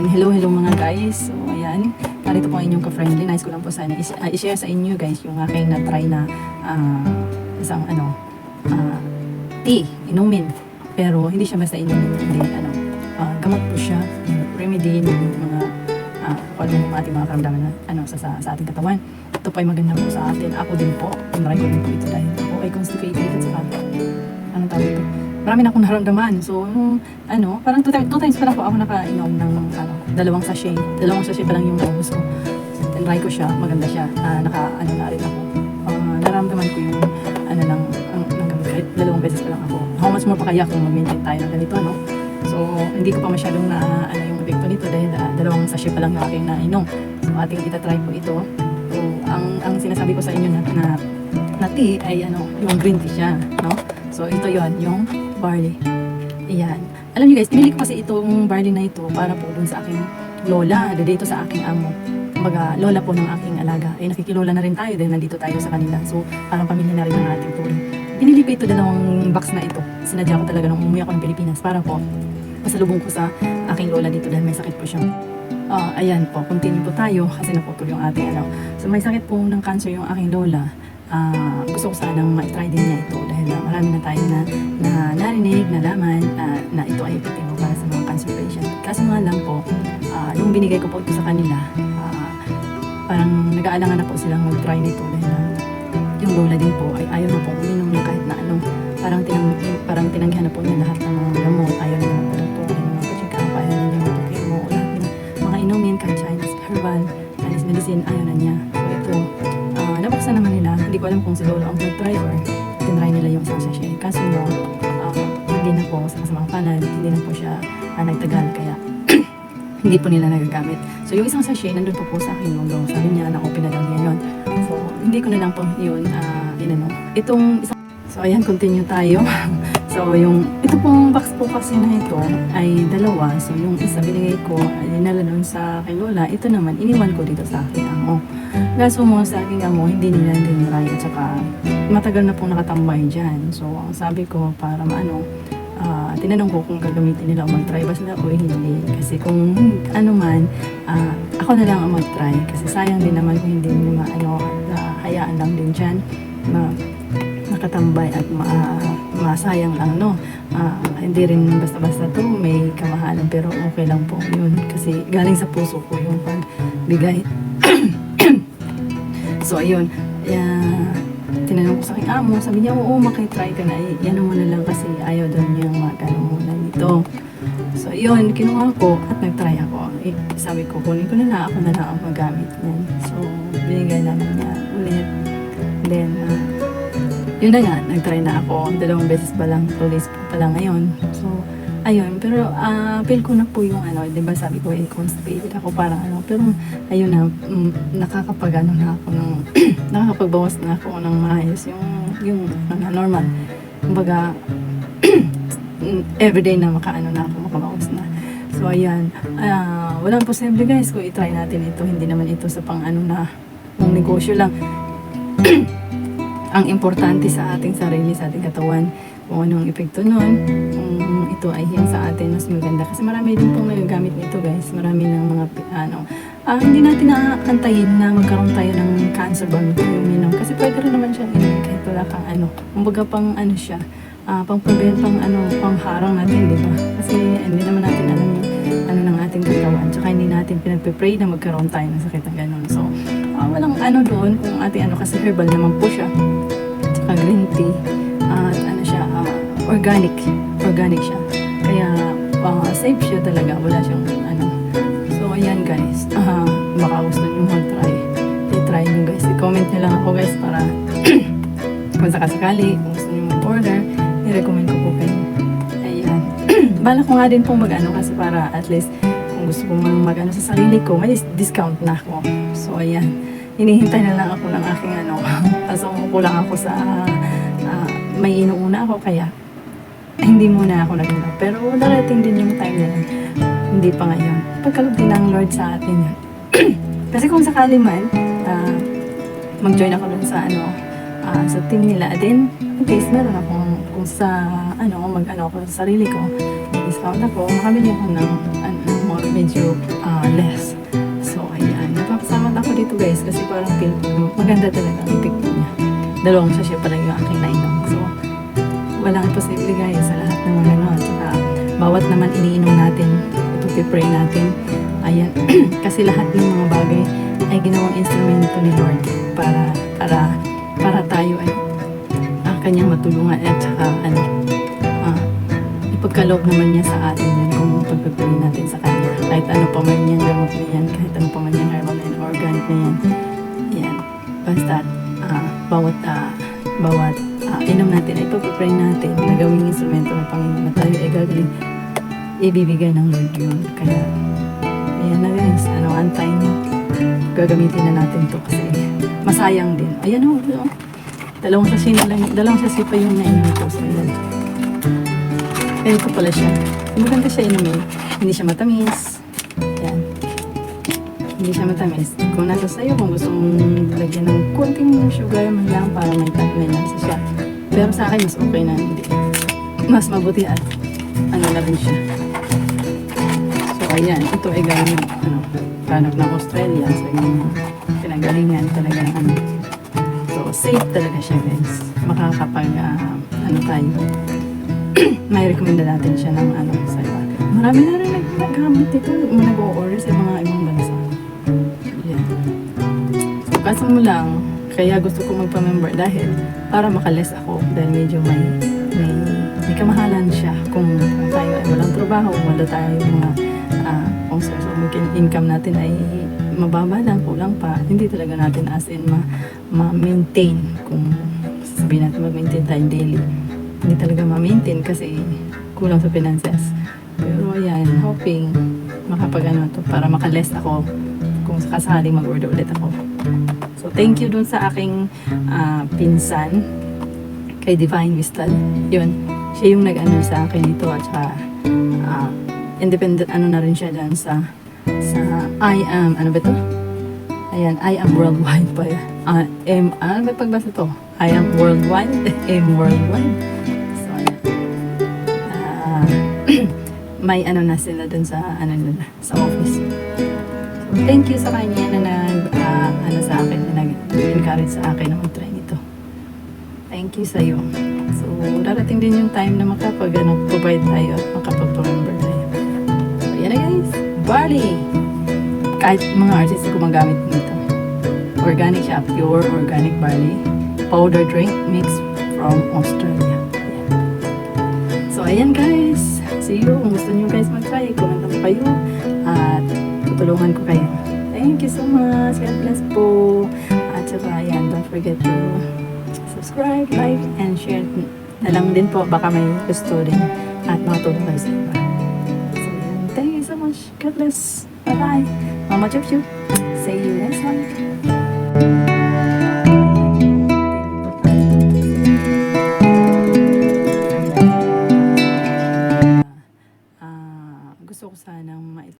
Ayan, hello, hello mga guys. So, ayan, narito po ang inyong ka-friendly. Nice ko lang po sana is- ah, i-share sa inyo guys yung aking na-try na ah, isang ano, ah, tea, inumin. Pero hindi siya basta inumin, hindi ano, ah, gamot po siya, remedy ng mga ah, kung ano yung ating mga karamdaman na, ano, sa, sa, sa ating katawan. Ito po ay maganda po sa atin. Ako din po, tinry ko din po ito dahil ako ay constipated at saka, anong tawag ito? Marami na akong naramdaman. So, nung, ano, parang two, two times pa lang po ako nakainom ng, ano, dalawang sachet. Dalawang sachet pa lang yung naubos ko. Tinry ko siya, maganda siya. Ah, naka, ano na rin ako. Ah, naramdaman ko yung, ano lang, ang, gamit. Kahit dalawang beses pa lang ako. How much more pa kaya kung mag-maintain tayo ng ganito, no? So, hindi ko pa masyadong na, ano, yung epekto nito dahil ah, dalawang sachet pa lang yung aking nainom. So, ating itatry po ito. So, ang, ang sinasabi ko sa inyo na, na, na tea ay, ano, yung green tea siya, no? So, ito yon yung barley. Ayan. Alam niyo guys, pinili ko kasi itong barley na ito para po dun sa aking lola, dito sa aking amo. Kumbaga, lola po ng aking alaga. Eh, nakikilola na rin tayo dahil nandito tayo sa kanila. So, parang pamilya na rin ang ating turing. Pinili ko ito dalawang box na ito. Sinadya ko talaga nung umuwi ako ng Pilipinas para po masalubong ko sa aking lola dito dahil may sakit po siya. Ah, ayan po, continue po tayo kasi naputol yung ating ano. So may sakit po ng cancer yung aking lola. Ah, gusto ko sanang ma-try din niya ito dahil na marami na tayo na, na narinig, nalaman ah, na ito ay epektibo para sa mga cancer patient. Kaso nga lang po, ah, nung binigay ko po ito sa kanila, ah, parang nag-aalangan na po silang mag-try nito dahil na yung lola din po ay ayaw na po uminom ng kahit na ano. Parang, tinang, parang tinanggihan na po niya lahat ng mga gamot. Ayaw na mga produkto, ayaw na mga pa-check up, ayaw na niya mga chemo, lahat ng mga inumin, kahit Chinese herbal, Chinese medicine, ayaw na niya. So ito, ah nabuksan naman nila. Hindi ko alam kung si Lolo ang nag-try or tinry nila yung isang sachet. Kaso no, ah, hindi na po sa kasamang palad, hindi na po siya ah, nagtagal. Kaya hindi po nila nagagamit. So yung isang sachet, nandun po po sa akin lolo. Sabi niya na open na lang niya yun. So hindi ko na lang po yun uh, inano. Itong isang So ayan, continue tayo. so yung ito pong box po kasi na ito ay dalawa. So yung isa binigay ko, dinala doon sa kay Lola. Ito naman, iniwan ko dito sa aking amo. Kaso mo sa aking amo, hindi nila dinry at saka matagal na pong nakatambay dyan. So ang sabi ko para maano, ah, tinanong ko kung gagamitin nila o mag-try ba sila o hindi. Kasi kung ano man, ah, ako na lang ang mag-try. Kasi sayang din naman kung hindi nila ano, ah, hayaan lang din dyan na nakatambay at ma masayang lang no? Ah, hindi rin basta-basta to may kamahalan pero okay lang po yun kasi galing sa puso ko yung pagbigay. So ayun. Yeah, tinanong ko sa aking amo sabi niya oo makitry ka na. Eh, yan mo na lang kasi ayaw daw niyang magano muna nito. So yun kinuha ko at nagtry ako. Eh, sabi ko kunin ko na lang ako na lang ang magamit niyan. So binigay namin niya ulit. Then ah, yun na nga, nag-try na ako. Dalawang beses pa lang, two days pa lang ngayon. So, ayun. Pero, ah feel ko na po yung ano, di ba sabi ko, eh, constipated ako parang ano. Pero, ayun na, mm, nakakapag na ako ng, nakakapagbawas na ako ng maayos. Yung, yung ano, normal. Kumbaga, everyday na makaano na ako, makabawas na. So, ayan. Ah, walang posible guys kung i-try natin ito. Hindi naman ito sa pang ano na, pang negosyo lang ang importante sa ating sarili, sa ating katawan, kung anong epekto nun, kung ito ay hiyang sa atin, mas maganda. Kasi marami din pong nagagamit nito guys. Marami ng mga, ano, ah, hindi natin naaantayin na magkaroon tayo ng cancer bago tayo. Kasi pwede rin naman siya inom kahit wala kang ano. Kumbaga pang ano siya, ah, pang prevent, pang ano, pang harang natin, di ba? Kasi hindi naman natin alam ano ng ating katawan. Tsaka hindi natin pinagpe-pray na magkaroon tayo ng sakit na ganun. So, ah, walang ano doon kung ating ano kasi herbal naman po siya tsaka green tea at ano siya ah, organic organic siya. Kaya ah, safe siya talaga. Wala siyang ano. So ayan guys. Ah baka gusto nyo mag-try. I-try nyo guys. I-comment nyo lang ako guys para kung sakasakali kung gusto nyo mag-order i-recommend ko po kayo. Ayan. Bala ko nga din pong mag-ano kasi para at least kung gusto ko mag-ano sa sarili ko may dis- discount na ako. So ayan hinihintay na lang ako ng aking ano umupo lang ako sa ah, may inuuna ako kaya hindi muna ako nagano pero darating din yung time na yun. hindi pa ngayon pagkalog din ng Lord sa atin yan kasi kung sakali man ah, mag-join ako dun sa ano ah, sa team nila then case meron akong kung sa ano mag ano ako sa sarili ko discount ako makabili ako ng ano, mga medyo ah, less. Napapasalamat ako dito guys kasi parang feel ko, maganda talaga ang epekto niya. Dalawang sachet pa lang yung aking nainom. So, walang imposible guys sa lahat ng mga ano. At saka, bawat naman iniinom natin, ipipray natin. Ayan. kasi lahat ng mga bagay ay ginawang instrumento ni Lord para para para tayo ay ah, kanyang matulungan at saka ano ah, ipagkaloob naman niya sa atin pagpipili natin sa kanya kahit ano pa man yan gamot na yan kahit ano pa man yan herbal and organic na yan yan basta ah, bawat ah, bawat ah, inom natin ay pagpipray natin na gawing instrumento ng Panginoon na tayo ay gagaling ibibigay ng Lord yun kaya ayan na guys ano antayin niyo gagamitin na natin to kasi masayang din. Ayan o, oh, dalawang sasi na lang, dalawang sasi pa yung nainom ko. So, ayan. Ayan ko pala siya. Maganda siya inumin. Hindi siya matamis. Ayan. Hindi siya matamis. Kung nasa sa'yo, kung gusto mong lagyan ng konting sugar man lang para may lasa siya. Pero sa akin, mas okay na hindi. Mas mabuti at ano na rin siya. So, ayan. Ito ay galing, ano, product ng Australia. So, yung pinagalingan talaga ng ano. So, safe talaga siya, guys. Makakapag, ah, ano tayo, may recommend natin siya ng ano, sa iba. Marami na rin nag- naggamit ito. Nag-o-order sa mga ibang bansa. Yan. So, kaso mo lang, kaya gusto ko magpa-member dahil para makaless ako dahil medyo may may, may kamahalan siya kung, kung tayo ay walang trabaho, wala tayo mga ah, kung of in- income natin ay mababa lang, kulang pa, hindi talaga natin as in ma, ma-maintain kung sabihin natin mag-maintain tayo daily. Hindi talaga ma-maintain kasi kulang sa finances. Pero ayan, hoping makapag ano to para makaless ako kung sakasaling mag-order ulit ako. So, thank you dun sa aking ah, pinsan kay Divine Wistal. Yun, siya yung nag-ano sa akin ito at saka ah, independent ano na rin siya dyan sa sa I am, ano ba to? Ayan, I am worldwide pa. Ah, M, ano ba pagbasa to? I am worldwide, M worldwide. So, ayan. Ah, may ano na sila dun sa, ano nila, sa office. So, thank you sa kanya na nag, ah, ano sa akin, na nag-encourage sa akin na mag-try nito. Thank you sa'yo. So, darating din yung time na makapag, ano, provide tayo at makapag-remember tayo. So, yan na guys. Barley! Kahit mga artist gumagamit nito. Organic siya, pure organic barley. Powder drink mixed from Australia. Yan. So, ayan guys. See you. Kung gusto nyo guys mag-try, comment kayo. At tutulungan ko kayo. Thank you so much. God bless po. At saka, ayan, don't forget to subscribe, like, and share na lang din po. Baka may gusto rin at makatulong kayo sa iba. So, ayan. Thank you so much. God bless. Bye-bye. Mama Chup Chup. See you next time.